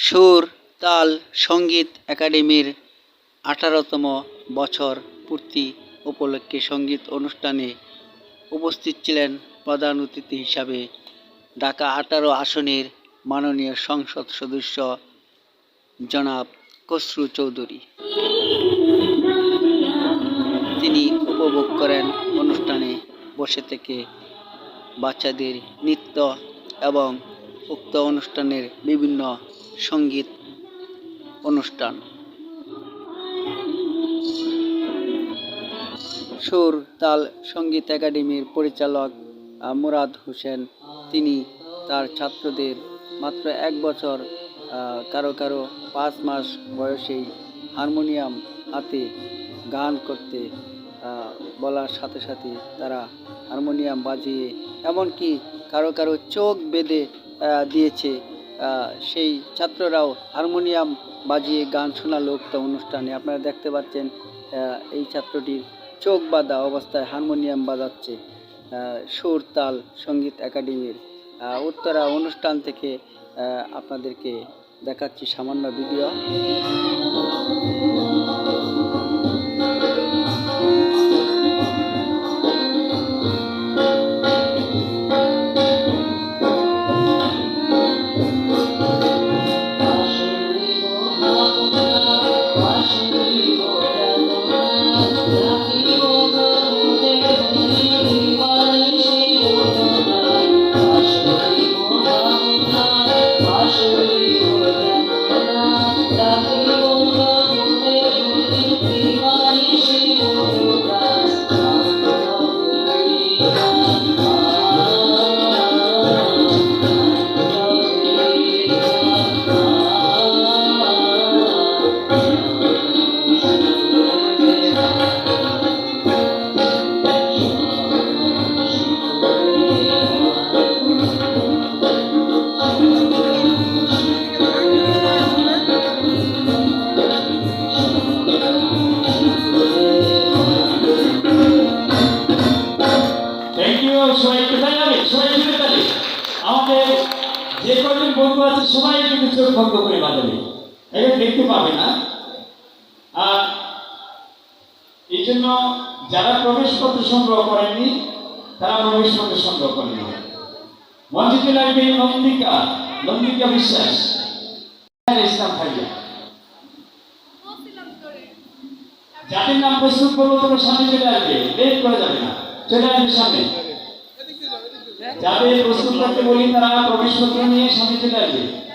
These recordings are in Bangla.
সুর, তাল, সংগীত একাডেমির আঠারোতম বছর পূর্তি উপলক্ষে সংগীত অনুষ্ঠানে উপস্থিত ছিলেন প্রধান অতিথি হিসাবে ঢাকা আঠারো আসনের মাননীয় সংসদ সদস্য জনাব খসরু চৌধুরী। তিনি উপভোগ করেন অনুষ্ঠানে বসে থেকে বাচ্চাদের নৃত্য এবং উক্ত অনুষ্ঠানের বিভিন্ন সংগীত অনুষ্ঠান। সুর, তাল সংগীত একাডেমির পরিচালক মুরাদ হোসেন। তিনি তার ছাত্রদের মাত্র এক বছর কারও কারও পাঁচ মাস বয়সেই হারমোনিয়াম হাতে গান করতে বলার সাথে সাথে তারা হারমোনিয়াম বাজিয়ে, এমনকি কারও কারও চোখ বেঁধে দিয়েছে। সেই ছাত্ররাও হারমোনিয়াম বাজিয়ে গান শোনালো উক্ত অনুষ্ঠানে। আপনারা দেখতে পাচ্ছেন এই ছাত্রটির চোখ বাঁধা অবস্থায় হারমোনিয়াম বাজাচ্ছে সুর, তাল, সংগীত একাডেমির। উত্তরা অনুষ্ঠান থেকে আপনাদেরকে দেখাচ্ছি সামান্য ভিডিও। সংগ্রহ করেননি, তারা প্রবেশপত্র সংগ্রহ করে নেবে মঞ্চিতে লাগবে নন্দিকা নন্দিকা বিশ্বাস। ইসলাম ভাইয়া। যাদের নাম প্রস্তুত করব, তোমার সামনে চলে আসবে। লেট যাবে না। চলে আসবে সামনে। যাদের প্রস্তুত করতে বলি, তারা নিয়ে সামনে চলে আসবে।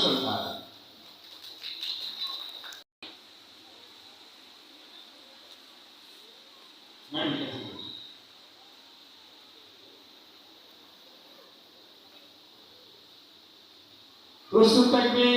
சொல்றாரு கிறிஸ்து தன்மை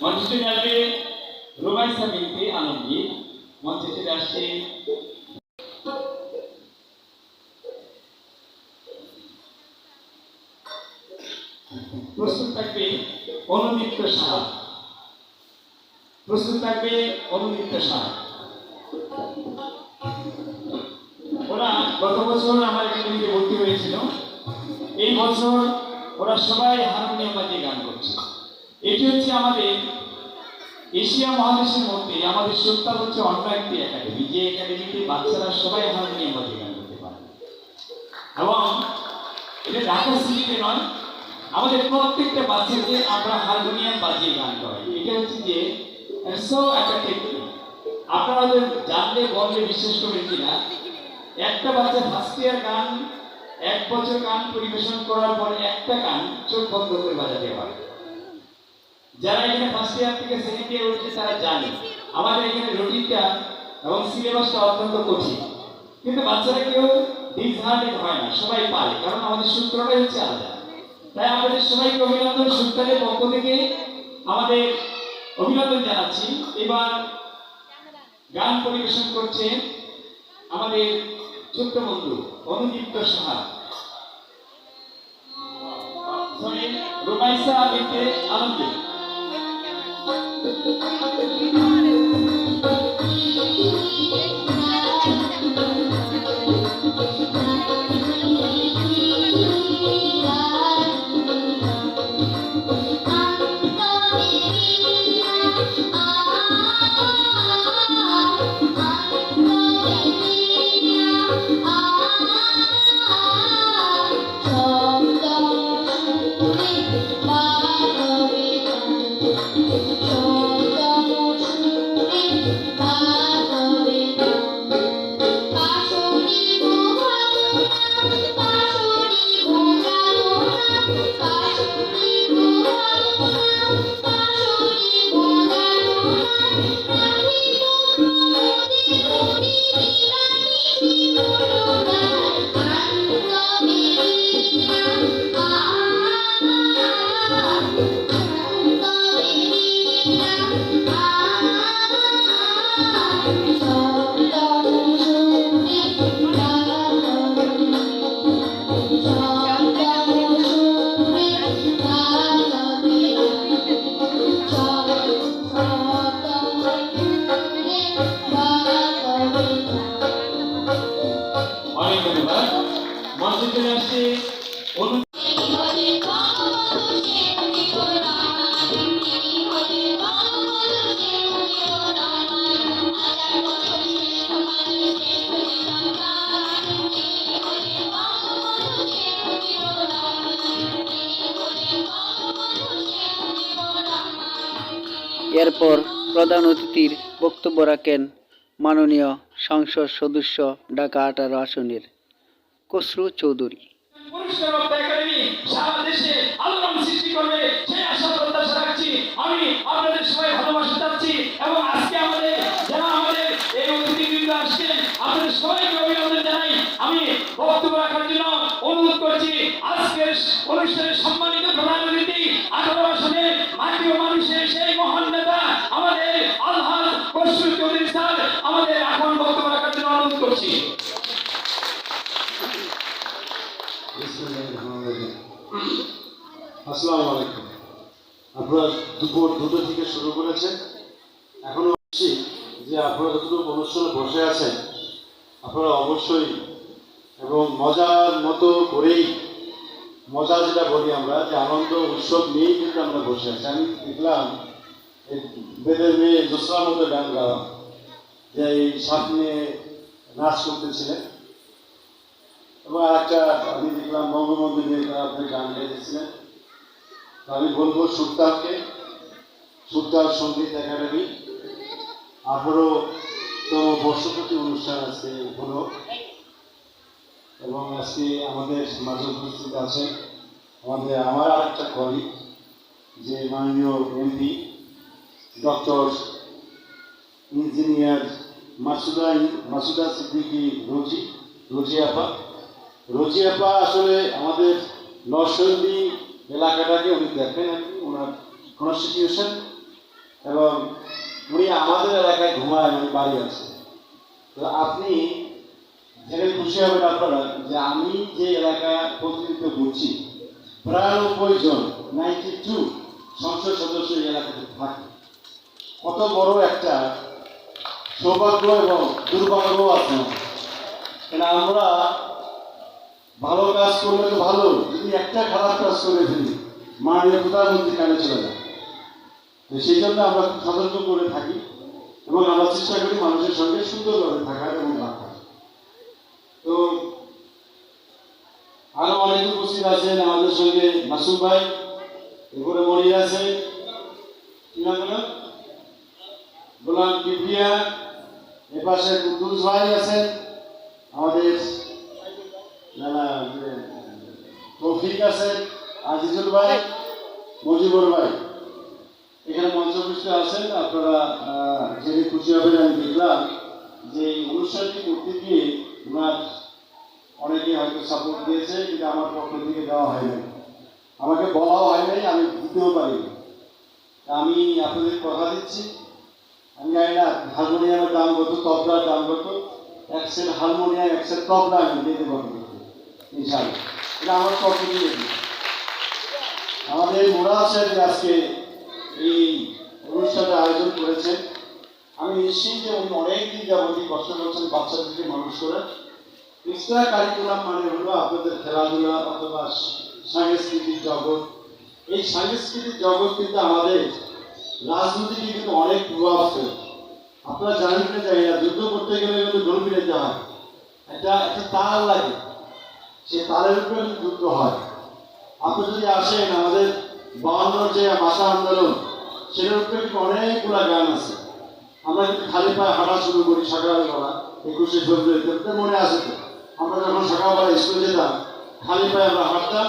মঞ্চে আসবে রোমাইসা বিনতে আলমগীর মঞ্চে চলে আসছে। প্রস্তুত থাকবে অনুদিত্য সাহা প্রস্তুত থাকবে অনুদিত্য সাহা ওরা গত বছর আমার একাডেমিতে ভর্তি হয়েছিল। এই বছর ওরা সবাই হারমোনিয়াম বাজিয়ে গান করে এটি হচ্ছে আমাদের এশিয়া মহাদেশের মধ্যে আমাদের সুলতান হচ্ছে অন্য একটি একাডেমি যে একাডেমিতে বাচ্চারা সবাই হারমোনিয়াম বাজিয়ে গান করতে পারে। এবং এটা ঢাকা সিটিতে নয়, আমাদের প্রত্যেকটা বাচ্চাকে আমরা হারমোনিয়াম বাজিয়ে গান করাই। এটা হচ্ছে যে সো অ্যাট্রাক্টিভ আপনারা জানলে, বললে বিশ্বাস করবেন কিনা, একটা বাচ্চা ফার্স্ট ইয়ার গান, এক বছর গান পরিবেশন করার পরে একটা গান চোখ বন্ধ করে বাজাতে পারে। যারা এখানে ফার্স্ট ইয়ার থেকে সেকেন্ড ইয়ার উঠছে তারা জানে। আমাদের এখানে রুটিনটা এবং সিলেবাসটা অত্যন্ত কঠিন। কিন্তু বাচ্চারা কেউ ডিসহার্টেড হয় না সবাই পারে কারণ আমাদের সূত্রটাই হচ্ছে আলাদা। তাই আমাদের সবাইকে অভিনন্দন সুলতানের পক্ষ থেকে আমাদের অভিনন্দন জানাচ্ছি। এবার গান পরিবেশন করছে আমাদের ছোট্ট বন্ধু অনুদীপ্ত সাহা। রুমাইসা বিনতে আলমগীর অনেক এরপর প্রধান অতিথির বক্তব্য রাখেন মাননীয় সংসদ সদস্য ঢাকা আঠারো আসনের খসরু চৌধুরী। সারা দেশে আলোড়ন সৃষ্টি করবে, সেই আশা প্রত্যাশা আমি আপনাদের সবাই ভালোবাসা এবং আজকে আমাদের যারা আমাদের এই অতিথিবৃন্দ আসছেন, আপনাদের সবাইকে অভিনন্দন জানাই। আমি বক্তব্য রাখার জন্য অনুরোধ করছি আজকের অনুষ্ঠানের সম্মানিত প্রধান অতিথি আঠারো আসনের মাটি ও মানুষের সেই মহান নেতা আমাদের আলহাজ কসরু চৌধুরী স্যার আমাদের এখন বক্তব্য রাখার জন্য অনুরোধ করছি আসসালামু আলাইকুম আপনারা দুপুর দুটো থেকে শুরু করেছে এখনও বলছি যে আপনারা যতটুকু অনুষ্ঠানে বসে আছেন, আপনারা অবশ্যই এবং মজার মতো করেই, মজা যেটা বলি আমরা, যে আনন্দ উৎসব নিয়েই কিন্তু আমরা বসে আছি। আমি দেখলাম বেদের মেয়ে জোসরার মতো গান গাওয়া, যে এই সামনে নাচ করতেছিলেন। এবং আরেকটা আমি দেখলাম বঙ্গবন্ধু নিয়ে আপনি গান গেয়েছিলেন। তো আমি বলব সুলতানকে সুলতান সংগীত একাডেমি। আঠারো তম বর্ষপতি অনুষ্ঠান আছে হলো। এবং আজকে আমাদের মাঝে উপস্থিত আছেন আমাদের আমার আরেকটা কলিগ যে মাননীয় MP doctor engineer Masuda Masuda Siddiqui Rozi Rozi আপা। রোজি আপা আসলে আমাদের নরসন্দী এলাকাটাকে উনি দেখেন আর কি, ওনার কনস্টিটিউশন এবং উনি আমাদের এলাকায় ঘুমায় উনি বাড়ি আছে। তো আপনি জেনে খুশি হবেন আপনারা যে আমি যে এলাকা প্রতিনিধিত্ব করছি, প্রায় বিরানব্বই জন নাইনটি টু সংসদ সদস্য এই এলাকাতে থাকে। কত বড় একটা সৌভাগ্য এবং দুর্ভাগ্য আছে। কেন আমরা ভালো কাজ করলে তো ভালো, যদি একটা খারাপ কাজ করে ফেলি মাননীয় প্রধানমন্ত্রী কানে চলে যায় সেই জন্য আমরা খুব সতর্ক করে থাকি এবং আমরা চেষ্টা করি মানুষের সঙ্গে সুন্দরভাবে থাকার এবং রাখার তো আরও অনেক উপস্থিত আছেন আমাদের সঙ্গে মাসুম ভাই, এরপরে মনির আছে। কি নাম হলো গোলাম কিবরিয়া। এপাশে কুদ্দুস ভাই আছেন। আমাদের তৌফিক আছে আজিজুল ভাই, মজিবুর ভাই। এখানে মঞ্চপুষ্ট আছেন আপনারা জেনে খুশি হবেন আমি দেখলাম যে এই অনুষ্ঠানটি করতে গিয়ে ওনার অনেকে হয়তো সাপোর্ট দিয়েছে, কিন্তু আমার পক্ষ থেকে দেওয়া হয় নাই। আমাকে বলাও হয় নাই, আমি দিতেও পারিনি। তা আমি আপনাদের কথা দিচ্ছি। আমি জানি না হারমোনিয়ামের দাম কত তবলার দাম কত, এক সেট হারমোনিয়াম, এক সেট তবলা আমি দিয়ে দেবো ইনশাআল্লাহ। এটা আমার পক্ষ দিই। আমাদের মুরাদ সাহেব আজকে এই অনুষ্ঠানের আয়োজন করেছেন। আমি নিশ্চিত যে উনি অনেকদিন যাবতীয় কষ্ট করছেন বাচ্চাদেরকে মানুষ করে। এক্সট্রা কারিকুলাম মানে হলো আপনাদের খেলাধুলা অথবা সাংস্কৃতিক জগৎ। এই সাংস্কৃতিক জগৎ কিন্তু আমাদের রাজনীতিকে কিন্তু অনেক প্রভাব ফেলে আপনারা জানেন কিনা জানি না, যুদ্ধ করতে গেলে কিন্তু ঢোল পিটাইতে হয়। একটা একটা তাল লাগে। সে তালের উপরে যুদ্ধ হয়। আপনি যদি আসেন আমাদের বাউন্নর যে ভাষা আন্দোলন, সেটার উপরে কিন্তু গান আছে। আমরা কিন্তু খালি পায়ে হাঁটা শুরু করি সকালবেলা, একুশে ফেব্রুয়ারিতে মনে আছে তো? আমরা যখন সকালবেলা স্কুলে যেতাম, খালি পায়ে আমরা হাঁটতাম,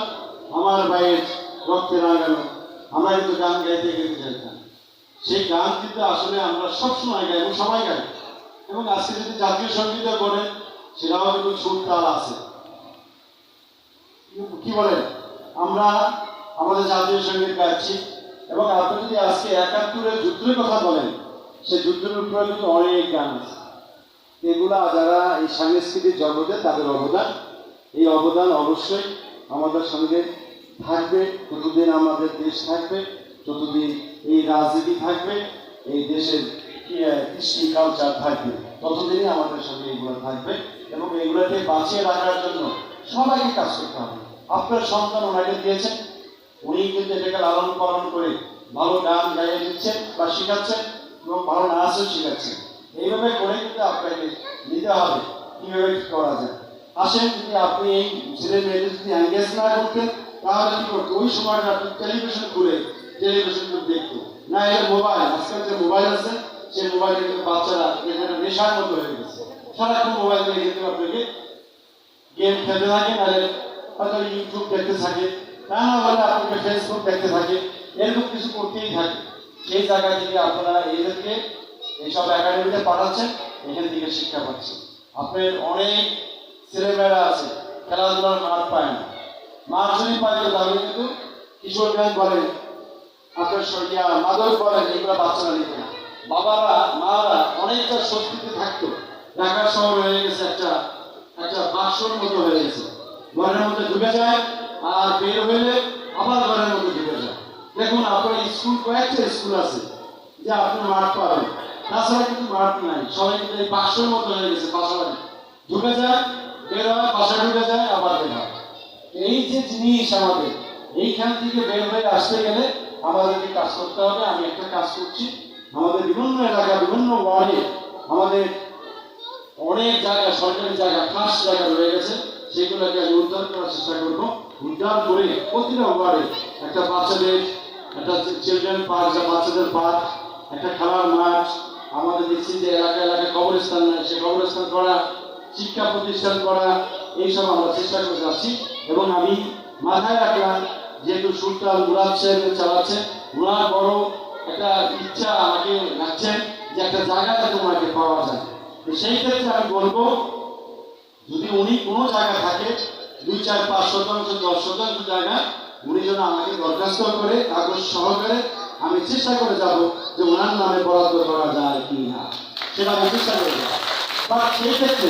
আমার ভাইয়ের রক্তে রাঙানো আমরা কিন্তু গান গাইতে গেতে যেতাম সেই গান কিন্তু আসলে আমরা সবসময় গাই এবং সবাই গাই। এবং আজকে যদি জাতীয় সংগীত করেন সেটাও কিন্তু সুর তাল আছে। কি বলেন আমরা আমাদের জাতীয় সংগীত গাচ্ছি এবং আপনি যদি আজকে একাত্তরের যুদ্ধের কথা বলেন সে যুদ্ধের উপরে কিন্তু অনেক গান আছে। এগুলা যারা এই সাংস্কৃতিক জগতে তাদের অবদান। এই অবদান অবশ্যই আমাদের সঙ্গে থাকবে। যতদিন আমাদের দেশ থাকবে ততদিন এই রাজনীতি থাকবে এই দেশের কি, কৃষ্টি কালচার থাকবে ততদিনই আমাদের সঙ্গে এগুলো থাকবে। এবং এগুলোকে বাঁচিয়ে রাখার জন্য সবাইকে কাজ করতে হবে। আপনার সন্তান ওনাকে দিয়েছেন উনি কিন্তু এটাকে লালন পালন করে ভালো গান গাইয়ে দিচ্ছেন বা শেখাচ্ছেন এবং ভালো নাচও শেখাচ্ছেন। এইভাবে করে কিন্তু আপনাকে নিতে হবে। কীভাবে কি করা যায়? আসেন, যদি আপনি এই ছেলে মেয়েদের যদি এঙ্গেজ না করতেন, তাহলে কি করতো? ওই সময়টা আপনি টেলিভিশন খুলে টেলিভিশন দেখতো। না, এর মোবাইল আজকাল যে মোবাইল আছে সেই মোবাইলে কিন্তু বাচ্চারা এখানে নেশার মতো হয়ে গেছে। সারাক্ষণ মোবাইল নিয়ে কিন্তু আপনাকে গেম খেলতে থাকে, নাহলে হয়তো ইউটিউব দেখতে থাকে তা না হলে আপনাকে ফেসবুক দেখতে থাকে, এরকম কিছু করতেই থাকে। সেই জায়গা থেকে আপনারা এদেরকে এইসব একাডেমিতে পাঠাচ্ছেন, এখান থেকে শিক্ষা পাচ্ছেন। আপনার অনেক ছেলেমেয়েরা আছে, খেলাধুলার মাঠ পায় না। মাঠ যদি পায় তো তাহলে কিন্তু কিশোর ব্যাংক বলেন আপনার সরিয়া মাদক বলেন এগুলো বাচ্চারা নিতে না। বাবারা, মারা অনেকটা শক্তিতে থাকতো। ঢাকা শহর হয়ে গেছে একটা একটা বাক্সর মতো হয়ে গেছে। ঘরের মধ্যে ঢুকে যায় আর বের হইলে আবার ঘরের মধ্যে ঢুকে যায়। দেখুন, আপনার স্কুল, কয়েকটা স্কুল আছে যে আপনি মাঠ পাবেন। তাছাড়া কিন্তু মাঠ নাই। সবাই কিন্তু এই বাক্সর মতো হয়ে গেছে বাসা বাড়ি ঢুকে যায়, বের হয় বাসা ঢুকে যায়, আবার বের হয়। এই যে জিনিস আমাদের, এইখান থেকে বের হয়ে আসতে গেলে আমাদেরকে কাজ করতে হবে। আমি একটা কাজ করছি। আমাদের বিভিন্ন এলাকা, বিভিন্ন ওয়ার্ডে আমাদের অনেক জায়গা, সরকারি জায়গা, খাস জায়গা রয়ে গেছে। সেগুলোকে আমি উদ্ধার করার চেষ্টা করব। উদ্ধার করে প্রতিটা ওয়ার্ডে একটা বাচ্চাদের, একটা চিলড্রেন পার্ক যা বাচ্চাদের পার্ক একটা খেলার মাঠ, আমাদের দেখছি যে এলাকা, এলাকায় কবরস্থান নাই, সে কবরস্থান করা, শিক্ষা প্রতিষ্ঠান করা, এইসব আমরা চেষ্টা করে যাচ্ছি। এবং আমি মাথায় রাখলাম, যেহেতু সুলতান মুরাদ সাহেব চালাচ্ছে ওনার বড় একটা ইচ্ছা আমাকে রাখছেন যে একটা জায়গা যাতে ওনাকে পাওয়া যায়। তো সেই ক্ষেত্রে আমি বলব, যদি উনি কোনো জায়গা থাকে দুই চার পাঁচ শতাংশ, দশ শতাংশ জায়গা উনি যেন আমাকে দরখাস্ত করে, কাগজ সহকারে আমি চেষ্টা করে যাব যে ওনার নামে বরাদ্দ করা যায় কি না সেটা আমি চেষ্টা করে যাব। বা সেই ক্ষেত্রে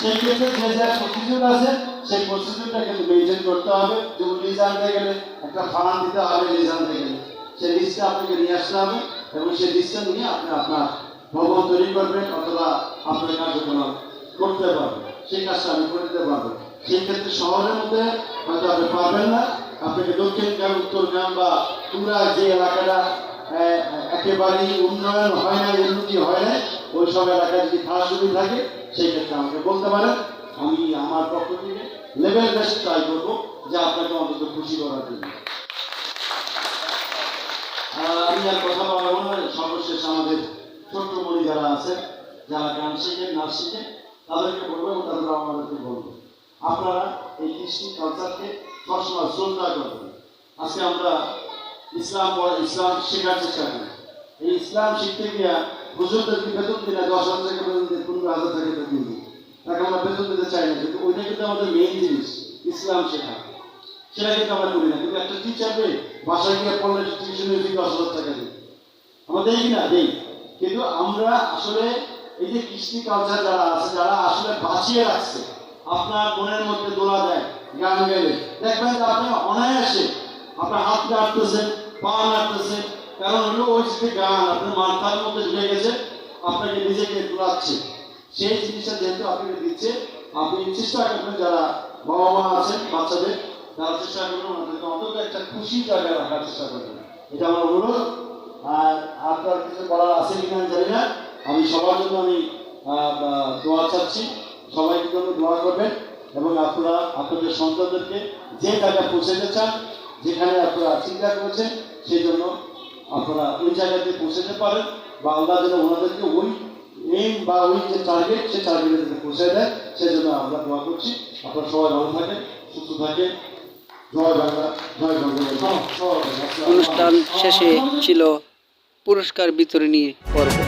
সেই ক্ষেত্রে যে যা প্রতিযোগ আছে, সেই প্রসিডিউরটা কিন্তু মেনটেন করতে হবে। যেমন লিজ আনতে গেলে একটা ফান্ড দিতে হবে লিজ আনতে গেলে। সেই লিস্টটা আপনাকে নিয়ে আসতে হবে এবং সেই লিস্টটা নিয়ে আপনি আপনার ভবন তৈরি করবেন অথবা আপনার কার্যক্রম করতে পারবেন। সেই কাজটা আমি করে দিতে পারব। সেই ক্ষেত্রে শহরের মধ্যে হয়তো আপনি পারবেন না। আপনাকে দক্ষিণ গ্রাম, উত্তর গ্রাম বা পুরা যে এলাকাটা একেবারেই উন্নয়ন হয় না, উন্নতি হয় না, ওই সব এলাকায় যদি খারাপ সুবিধা থাকে সেই ক্ষেত্রে আমাকে বলতে পারেন। আমি আমার পক্ষ থেকে লেভেল বেস্ট ট্রাই করব যে আপনাকে অন্তত খুশি করার জন্য। আমি আর কথা বলব না, সর্বশেষ আমাদের ছোট্ট যারা আছে, যারা গান শিখে নাচ শিখে তাদেরকে বলব এবং তাদেরকে আমাদেরকে বলব। আপনারা এই কৃষ্টি কালচারকে সবসময় শ্রদ্ধা করবেন। আজকে আমরা ইসলাম ইসলাম শেখার চেষ্টা করি। এই ইসলাম শিখতে গিয়া হুজুরদেরকে বেতন দিলে, দশ হাজার টাকা বেতন দিয়ে পনেরো হাজার টাকা বেতন দিই তাকে আমরা বেতন দিতে চাই না, কিন্তু ওইটা কিন্তু আমাদের মেইন জিনিস, ইসলাম শেখা। সেটা কিন্তু আমরা করি না, কিন্তু একটা টিচারকে বাসায় গিয়ে পড়লে টিউশনের ফি দশ হাজার টাকা দিই আমরা দেই কিনা দেই। কিন্তু আমরা আসলে এই যে কৃষ্টি কালচার যারা আছে, যারা আসলে বাঁচিয়ে রাখছে আপনার মনের মধ্যে দোলা দেয় গান গেলে দেখবেন যে আপনার অনায়াসে আপনার হাত নাড়তেছেন পা নাড়তেছেন কারণ হলো ওই যে গান আপনার মাথার মধ্যে ঢুকে গেছে, আপনাকে নিজেকে দোলাচ্ছে। সেই জিনিসটা যেহেতু আপনাকে দিচ্ছে, আপনি চেষ্টা করবেন যারা বাবা মা আছেন, বাচ্চাদের, তারা চেষ্টা করবেন ওনাদেরকে অন্তত একটা খুশি জায়গায় রাখার চেষ্টা করবেন। এটা আমার অনুরোধ। আর আপনার কিছু বলার আছে কিনা জানি না। আমি সবার জন্য আমি দোয়া চাচ্ছি। সবাইকে জন্য দোয়া করবেন এবং আপনারা আপনাদের সন্তানদেরকে যে জায়গায় পৌঁছাতে চান, যেখানে আপনারা চিন্তা করেছেন, সেই জন্য আপনারা ওই জায়গাতে পৌঁছাতে পারেন বা আল্লাহ যেন ওনাদেরকে ওই এইম বা ওই যে টার্গেট সেই টার্গেটে যাতে পৌঁছে দেয় সেই জন্য আমরা দোয়া করছি। আপনারা সবাই ভালো থাকেন, সুস্থ থাকেন। অনুষ্ঠান শেষে ছিল পুরস্কার বিতরণী পর্ব।